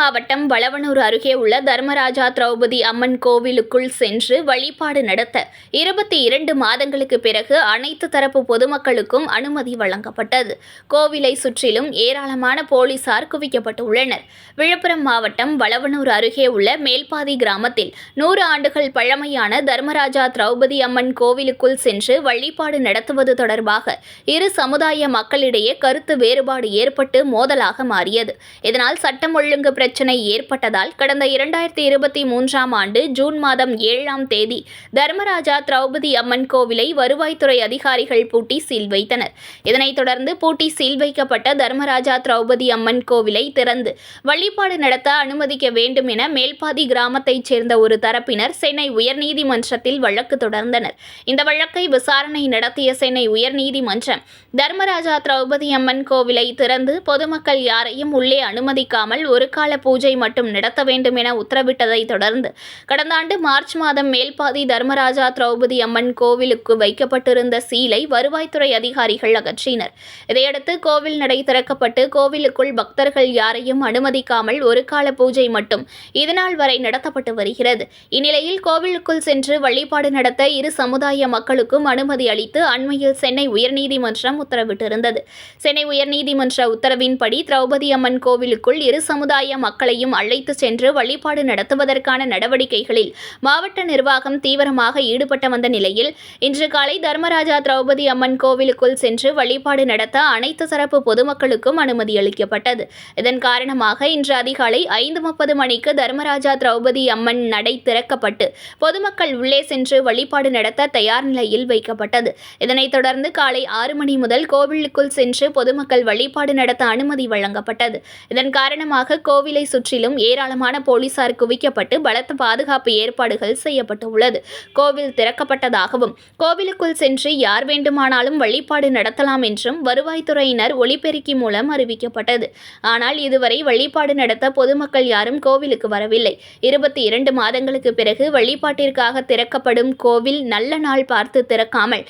மாவட்டம் வளவனூர் அருகே உள்ள தர்மராஜா திரௌபதி அம்மன் கோவிலுக்குள் சென்று வழிபாடு நடத்த இருபத்தி இரண்டு மாதங்களுக்கு பிறகு அனைத்து தரப்பு பொதுமக்களுக்கும் அனுமதி வழங்கப்பட்டது. கோவிலை சுற்றிலும் ஏராளமான போலீசார் குவிக்கப்பட்டுள்ளனர். விழுப்புரம் மாவட்டம் வளவனூர் அருகே உள்ள மேல்பாதி கிராமத்தில் நூறு ஆண்டுகள் பழமையான தர்மராஜா திரௌபதி அம்மன் கோவிலுக்குள் சென்று வழிபாடு நடத்துவது தொடர்பாக இரு சமுதாய மக்களிடையே கருத்து வேறுபாடு ஏற்பட்டு மோதலாக மாறியது. இதனால் சட்டம் ஒழுங்கு பிரச்சனை ஏற்பட்டதால் கடந்த இரண்டாயிரத்தி இருபத்தி மூன்றாம் ஆண்டு ஜூன் மாதம் ஏழாம் தேதி தர்மராஜா திரௌபதி அம்மன் கோவிலை வருவாய்த்துறை அதிகாரிகள் பூட்டி சீல் வைத்தனர். இதனைத் தொடர்ந்து பூட்டி சீல் வைக்கப்பட்ட தர்மராஜா திரௌபதி அம்மன் கோவிலை திறந்து வழிபாடு நடத்த அனுமதிக்க வேண்டும் என மேல்பாதி கிராமத்தைச் சேர்ந்த ஒரு தரப்பினர் சென்னை உயர்நீதிமன்றத்தில் வழக்கு தொடர்ந்தனர். இந்த வழக்கை விசாரணை நடத்திய சென்னை உயர்நீதிமன்றம் தர்மராஜா திரௌபதி அம்மன் கோவிலை திறந்து பொதுமக்கள் யாரையும் உள்ளே அனுமதிக்காமல் ஒரு கால பூஜை மட்டும் நடத்த வேண்டும் என உத்தரவிட்டதை தொடர்ந்து கடந்த ஆண்டு மார்ச் மாதம் மேல்பாதி தர்மராஜா திரௌபதி அம்மன் கோவிலுக்கு வைக்கப்பட்டிருந்த சீலை வருவாய்த்துறை அதிகாரிகள் அகற்றினர். இதையடுத்து கோவில் நடை திறக்கப்பட்டு கோவிலுக்குள் பக்தர்கள் யாரையும் அனுமதிக்காமல் ஒரு கால பூஜை மட்டும் இதுநாள் வரை நடத்தப்பட்டு வருகிறது. இந்நிலையில் கோவிலுக்குள் சென்று வழிபாடு நடத்த இரு சமுதாய மக்களுக்கும் அனுமதி அளித்து அண்மையில் சென்னை உயர்நீதிமன்றம் உத்தரவிட்டிருந்தது. சென்னை உயர்நீதிமன்ற உத்தரவின்படி திரௌபதி அம்மன் கோவிலுக்குள் இரு சமுதாய மக்களையும் அழைத்து சென்று வழிபாடு நடத்துவதற்கான நடவடிக்கைகளில் மாவட்ட நிர்வாகம் தீவிரமாக ஈடுபட்டு வந்த நிலையில் இன்று காலை தர்மராஜா திரௌபதி அம்மன் கோவிலுக்குள் சென்று வழிபாடு நடத்த அனைத்து தரப்பு பொதுமக்களுக்கும் அனுமதி அளிக்கப்பட்டது. இதன் காரணமாக இன்று அதிகாலை ஐந்து முப்பது மணிக்கு தர்மராஜா திரௌபதி அம்மன் நடை திறக்கப்பட்டு பொதுமக்கள் உள்ளே சென்று வழிபாடு நடத்த தயார் நிலையில் வைக்கப்பட்டது. இதனைத் தொடர்ந்து காலை ஆறு மணி முதல் கோவிலுக்குள் சென்று பொதுமக்கள் வழிபாடு நடத்த அனுமதி வழங்கப்பட்டது. இதன் காரணமாக கோவிலை சுற்றிலும் ஏராளமான போலீசார் குவிக்கப்பட்டு பலத்த பாதுகாப்பு ஏற்பாடுகள் செய்யப்பட்டுள்ளது. கோவில் திறக்கப்பட்டதாகவும் கோவிலுக்குள் சென்று யார் வேண்டுமானாலும் வழிபாடு நடத்தலாம் என்றும் வருவாய்த்துறையினர் ஒளிபெருக்கி மூலம் அறிவிக்கப்பட்டது. ஆனால் இதுவரை வழிபாடு நடத்த பொதுமக்கள் யாரும் கோவிலுக்கு வரவில்லை. இருபத்தி இரண்டு மாதங்களுக்கு பிறகு வழிபாட்டிற்காக திறக்கப்படும் கோவில் நல்ல நாள் பார்த்து திறக்காமல்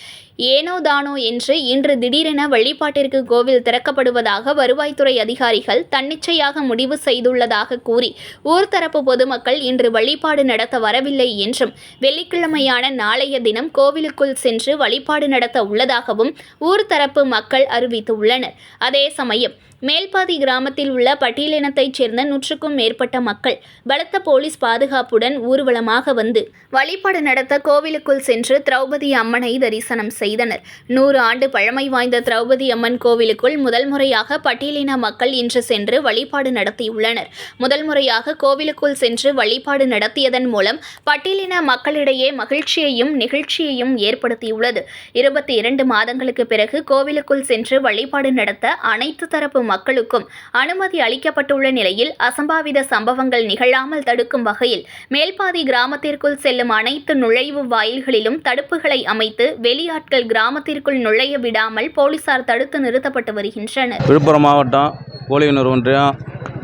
ஏனோ தானோ என்று இன்று திடீரென வழிபாட்டிற்கு கோவில் திறக்கப்படுவதாக வருவாய்த்துறை அதிகாரிகள் தன்னிச்சையாக முடிவு செய்துள்ளதாக கூறி ஊர் தரப்பு பொதுமக்கள் இன்று வழிபாடு நடத்த வரவில்லை என்றும் வெள்ளிக்கிழமையான நாளைய தினம் கோவிலுக்குள் சென்று வழிபாடு நடத்த உள்ளதாகவும் ஊர் தரப்பு மக்கள் அறிவித்துள்ளனர். அதே சமயம் மேல்பாதி கிராமத்தில் உள்ள பட்டியலினத்தைச் சேர்ந்த நூற்றுக்கும் மேற்பட்ட மக்கள் பலத்த போலீஸ் பாதுகாப்புடன் ஊர்வலமாக வந்து வழிபாடு நடத்த கோவிலுக்குள் சென்று திரௌபதி அம்மனை தரிசனம் செய்தனர். நூறு ஆண்டு பழமை வாய்ந்த திரௌபதி அம்மன் கோவிலுக்குள் முதல் முறையாக பட்டியலின மக்கள் இன்று சென்று வழிபாடு நடத்தியுள்ளனர். முதல் முறையாக கோவிலுக்குள் சென்று வழிபாடு நடத்தியதன் மூலம் பட்டியலின மக்களிடையே மகிழ்ச்சியையும் நிகழ்ச்சியையும் ஏற்படுத்தியுள்ளது. இருபத்தி இரண்டு மாதங்களுக்கு பிறகு கோவிலுக்குள் சென்று வழிபாடு நடத்த அனைத்து தரப்பு மக்களுக்கும் அனுமதி அளிக்கப்பட்டுள்ள நிலையில் அசம்பாவித சம்பவங்கள் நிகழாமல் தடுக்கும் வகையில் மேல்பாதி கிராமத்திற்குள் செல்லும் அனைத்து நுழைவு வாயில்களிலும் தடுப்புகளை அமைத்து வெளியாட்கள் கிராமத்திற்குள் நுழைய விடாமல் போலீசார் தடுத்து நிறுத்தப்பட்டு வருகின்றனர். விழுப்புரம் மாவட்டம் கோழியனூர் ஒன்றியம்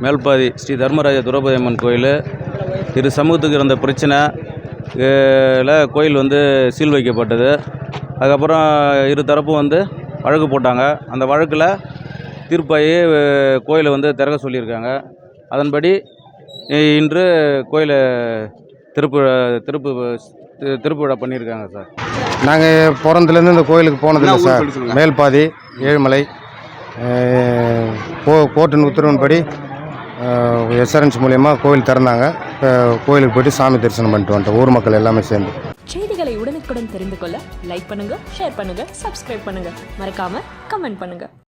மேல்பாதி ஸ்ரீ தர்மராஜ துரபதி அம்மன் கோயில். இரு சமூகத்துக்கு இருந்த பிரச்சனை கோயில் வந்து சீல் வைக்கப்பட்டது. அதுக்கப்புறம் இரு தரப்பும் வந்து வழக்கு போட்டாங்க. அந்த வழக்கில் தீர்ப்பாகி கோயிலை வந்து திறக்க சொல்லியிருக்காங்க. அதன்படி இன்று கோயிலை திருப்பு திருப்பு தி- திருப்பு விழா பண்ணியிருக்காங்க சார். நாங்கள் பிறந்தலேருந்து இந்த கோயிலுக்கு போனதில்லை சார். மேல்பாதி ஏழுமலை கோ கோர்ட்டின் உத்தரவின்படி எஸ்ஆர்என்ஸ் மூலயமா கோயில் திறந்தாங்க. இப்போ கோயிலுக்கு போயிட்டு சாமி தரிசனம் பண்ணிட்டு வந்துட்டோம். ஊர் மக்கள் எல்லாமே சேர்ந்து. செய்திகளை உடனுக்குடன் தெரிந்து கொள்ள லைக் பண்ணுங்க ஷேர் பண்ணுங்க சப்ஸ்கிரைப் பண்ணுங்க. மறக்காம கமெண்ட் பண்ணுங்க.